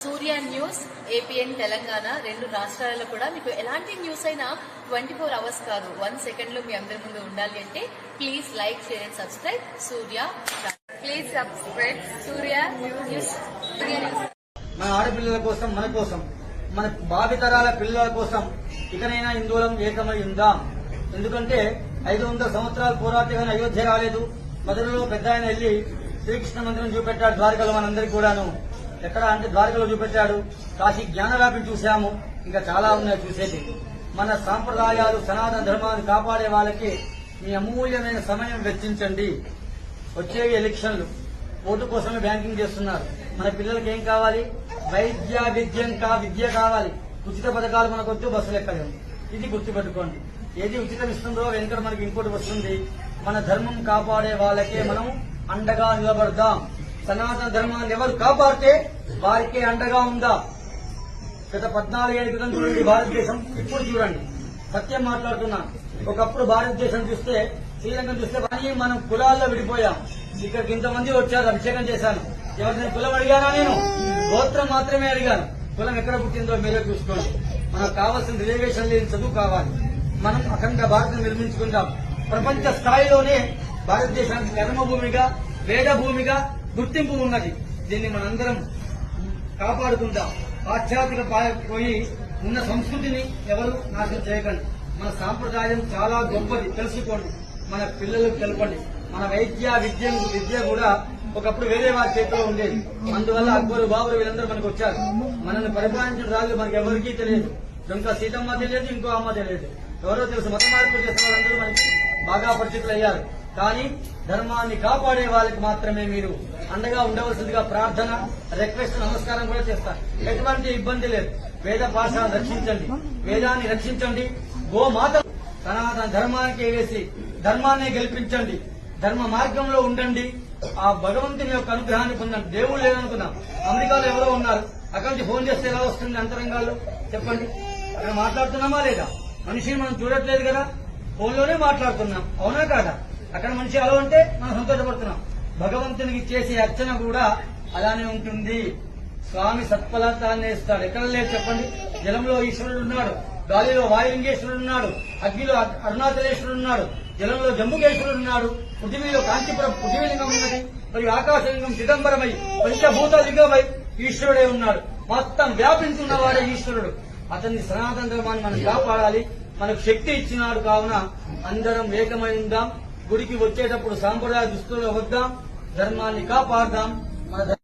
సూర్య news APN Telangana రెండు రాష్ట్రాలలో కూడా మీకు ఎలాంటి న్యూస్ అయినా ట్వంటీ ఫోర్ అవర్స్ కాదు. వన్ సెకండ్లో మీ అందరి ముందు ఉండాలి అంటే please like share and subscribe Surya please subscribe Surya news. మన ఆడపిల్లల కోసం మన కోసం మన భావితరాల పిల్లల కోసం ఇకనైనా హిందువులం ఏకమై ఉందా? ఎందుకంటే ఐదు వందల సంవత్సరాలు పోరాటగానే అయోధ్య రాలేదు. మధురలో పెద్ద ఆయన వెళ్ళి శ్రీకృష్ణ మందిరం చూపెట్టాడు ద్వారకలో మనందరికీ కూడాను. ఎక్కడ అంటే ద్వారకలో చూపెట్టాడు. కాశీ జ్ఞానవ్యాపిని చూశాము. ఇంకా చాలా ఉన్నాయి చూసేది. మన సాంప్రదాయాలు సనాతన ధర్మాన్ని కాపాడే వాళ్ళకి మీ అమూల్యమైన సమయం వెచ్చించండి. వచ్చే ఎలక్షన్లు ఓటు కోసమే బ్యాంకింగ్ చేస్తున్నారు. మన పిల్లలకి ఏం కావాలి? వైద్య విద్యం కా విద్య కావాలి. ఉచిత పథకాలు మనకొద్దు బస్సులు ఎక్కలేము ఇది గుర్తుపెట్టుకోండి. ఏది ఉచితం ఇస్తుందో వెనుక మనకి ఇంకోటి వస్తుంది. మన ధర్మం కాపాడే వాళ్ళకే మనం అండగా నిలబడదాం. సనాతన ధర్మాన్ని ఎవరు కాపాడితే వారికే అండగా ఉందా? గత పద్నాలుగేళ్ళ క్రితం చూడండి భారతదేశం. ఇప్పుడు చూడండి. సత్యం మాట్లాడుతున్నాను ఒకప్పుడు భారతదేశం చూస్తే శ్రీలంక చూస్తే కానీ మనం కులాల్లో విడిపోయాం. ఇక్కడికి ఇంతమంది వచ్చారు అభిషేకం చేశాను ఎవరిని కులం అడిగానా నేను? గోత్రం మాత్రమే అడిగాను. కులం ఎక్కడ పుట్టిందో మీరే చూసుకోండి. మనకు కావాల్సిన రిజర్వేషన్ లేని చదువు కావాలి. మనం అఖండ భారతం నిర్మించుకుందాం. ప్రపంచ స్థాయిలోనే భారతదేశానికి కర్మభూమిగా వేద భూమిగా గుర్తింపు ఉన్నది. దీన్ని మనందరం కాపాడుకుందాం. పాశ్చాత్యక పోయి ఉన్న సంస్కృతిని ఎవరు నాశనం చేయకండి. మన సాంప్రదాయం చాలా గొప్పది తెలుసుకోండి. మన పిల్లలకు తెలపండి. మన వైద్య విద్య విద్య కూడా ఒకప్పుడు వేరే వారి చేతిలో ఉండేది. అందువల్ల అక్బరు బాబులు వీళ్ళందరూ మనకు వచ్చారు. మనల్ని పరిపాలించిన రాజు మనకి ఎవరికీ తెలియదు. ఇంకా సీతమ్మ తెలియదు ఇంకో అమ్మ తెలియదు. ఎవరో తెలుసు మత మార్పులు చేసిన వాళ్ళందరూ మనకి బాగా పరిచితులయ్యారు కానీ ధర్మాన్ని కాపాడే వాళ్ళకి మాత్రమే మీరు అండగా ఉండవలసిందిగా ప్రార్థన రిక్వెస్ట్ నమస్కారం కూడా చేస్తారు. ఎటువంటి ఇబ్బంది లేదు. వేద భాషను రక్షించండి. వేదాన్ని రక్షించండి. గోమాత సనాతన ధర్మానికి వేసి ధర్మాన్ని గెలిపించండి. ధర్మ మార్గంలో ఉండండి. ఆ భగవంతుని యొక్క అనుగ్రహాన్ని పొందండి దేవుడు లేదనుకున్నాం అమెరికాలో ఎవరో ఉన్నారు. అక్కడి నుంచి ఫోన్ చేస్తే ఎలా వస్తుంది అంతరంగాల్లో? చెప్పండి. అక్కడ మాట్లాడుతున్నామా లేదా? మనిషిని మనం చూడట్లేదు కదా. ఫోన్లోనే మాట్లాడుతున్నాం. అవునా కాదా? అక్కడ మనిషి అలా ఉంటే మనం సంతోషపడుతున్నాం. భగవంతునికి చేసే అర్చన కూడా అలానే ఉంటుంది. స్వామి సత్ఫలితాన్ని ఇస్తాడు. ఎక్కడ లేదు చెప్పండి? జలంలో ఈశ్వరుడు ఉన్నాడు. గాలిలో వాయులింగేశ్వరుడు ఉన్నాడు. అగ్నిలో అరుణాచలేశ్వరుడు ఉన్నాడు. జలంలో జంబుకేశ్వరుడు ఉన్నాడు. పృథివీలో కాంచీపురం పృథివీలింగం ఉన్నది. మరియు ఆకాశలింగం చిదంబరమై పంచభూతలింగమై ఈశ్వరుడే ఉన్నాడు. మొత్తం వ్యాపించున్నవాడే ఈశ్వరుడు. అతన్ని సనాతన ధర్మాన్ని మనం కాపాడాలి. మనకు శక్తి ఇచ్చినాడు కావున అందరం ఏకమై ఉందాం. గుడికి వచ్చేటప్పుడు సాంప్రదాయ దుస్తులు వద్దాం ధర్మాన్ని కాపాడదాం. మన